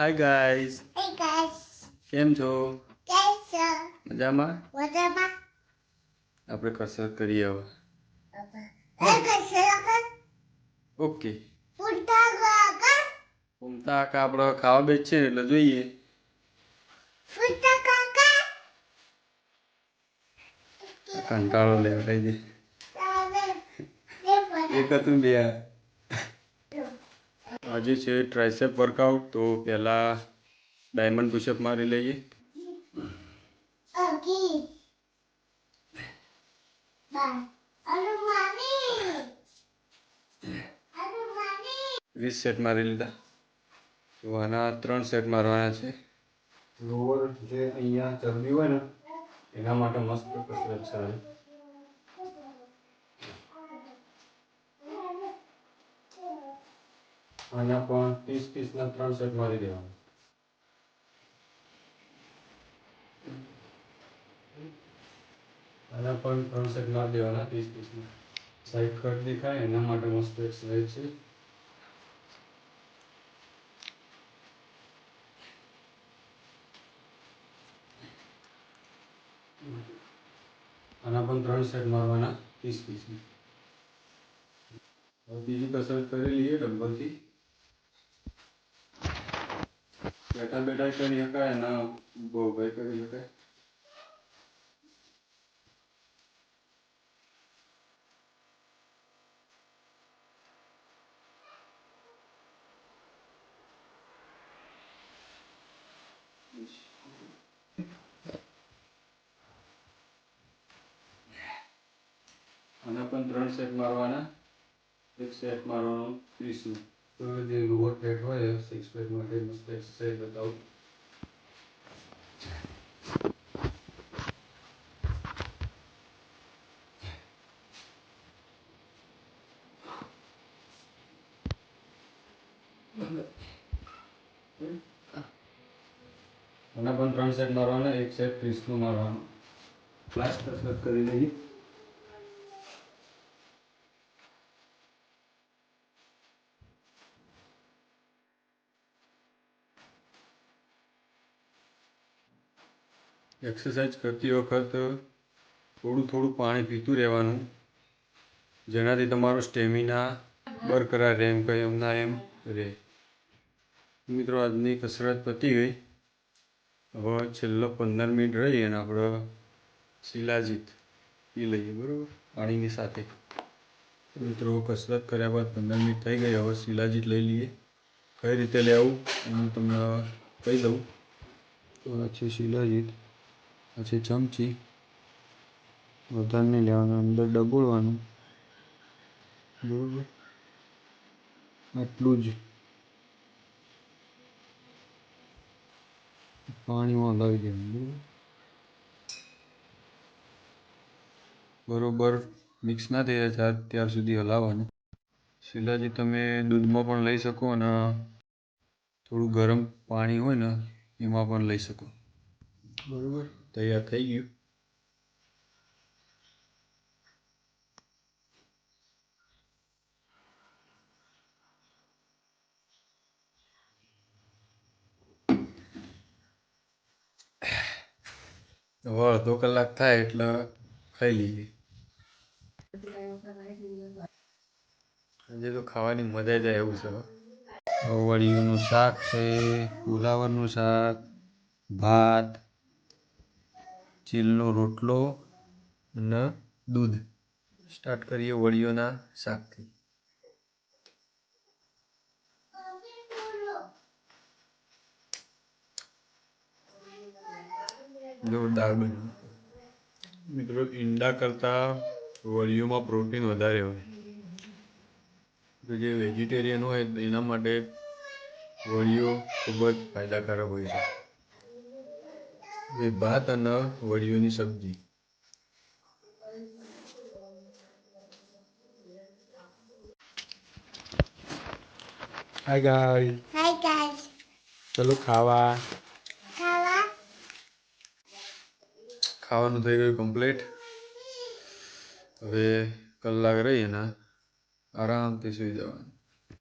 Hi guys હાય guys, કેમ છો? કેમ છો? મજામાં? મજામાં. આપણે કસરત કરીએ હવે. ઓકે. Punta કાકા આપણે ખાવા બેસીએ એટલે જોઈએ. કંટાળો લેવડાઈ દે. એક હતું બે. આજે છે ટ્રાયસેપ વર્કઆઉટ તો પહેલાં ડાયમંડ પુશઅપ મારી લઈએ. વીસ સેટ મારી લીધા. તો આના ત્રણ સેટ મારવાના છે. લોવર જે અહીંયા ચરબી હોય ને, એના માટે મસ્ત કસરત છે. આના પણ ત્રીસ ત્રીસના ત્રણ સેટ મારી દેવાના આના પણ ત્રણ સેટ મારી દેવાના ત્રીસ ત્રીસના સાઈડ કટ દેખાય એના માટે મસ્ત એક્સરસાઇઝ છે આના પણ ત્રણ સેટ મારવાના ત્રીસ ત્રીસની બીજી કસરત કરી લઈએ ડમ્બલથી બેઠા બેઠા કરી શકાય અને બહુ ભાઈ કરી શકાય. આના પણ ત્રણ સેટ મારવાના. એક સેટ મારવાનો ત્રીસનું જે લોઅર પેટ હોય સિક્સ પેટ માટે મસ્ત એક્સરસાઇઝ બતાવું. મને પણ ત્રણ સેટ મારવાના એક સેટ ત્રીસનું મારવાનું. લાસ્ટ કસરત કરી લઈએ. એક્સરસાઇઝ કરતી વખત થોડું થોડું પાણી પીતું રહેવાનું, જેનાથી તમારો સ્ટેમિના બરકરાર રહે એમ કંઈ એમના એમ રહે. મિત્રો, આજની કસરત પતી ગઈ. હવે છેલ્લો પંદર મિનિટ રહી અને આપણે શિલાજીત પી લઈએ, બરાબર? પાણીની સાથે. મિત્રો, કસરત કર્યા બાદ પંદર મિનિટ થઈ ગઈ. હવે શિલાજીત લઈ લઈએ. કઈ રીતે લેવું? હું તમને કહી દઉં. તો આ શિલાજીત આ છે ચમચી. વધારે લેવાનું, અંદર ડબોળવાનું બરોબર? આટલું જ. પાણીમાં હલાવી દેવાનું, બરોબર? મિક્સ ના થઈ જાય ત્યાર સુધી હલાવવાનું. શિલાજી, તમે દૂધમાં પણ લઈ શકો અને થોડું ગરમ પાણી હોય ને, એમાં પણ લઈ શકો. બરોબર તૈયાર થઈ ગયું હવે અડધો કલાક થાય એટલે ખાઈ લઈએ. આજે તો ખાવાની મજા જ એવું છે હો. વળીનું શાક છે ફુલાવરનું શાક ભાત. ચીલનો રોટલો અને દૂધ. સ્ટાર્ટ કરીએ વળીઓના શાકથી. જોરદાર બન્યું. મિત્રો, ઈંડા કરતાં વળીઓમાં પ્રોટીન વધારે હોય. તો જે વેજીટેરિયન હોય, એના માટે વળીઓ ખૂબ જ ફાયદાકારક હોય છે. એ ભાત અને વડીઓની સબ્જી. હાય ગાય હાય guys, ચલો ખાવા. ખાવા? ખાવાનું થઈ ગયું કમ્પ્લીટ હવે કલાક રહી અને આરામથી સુઈ જવાનું.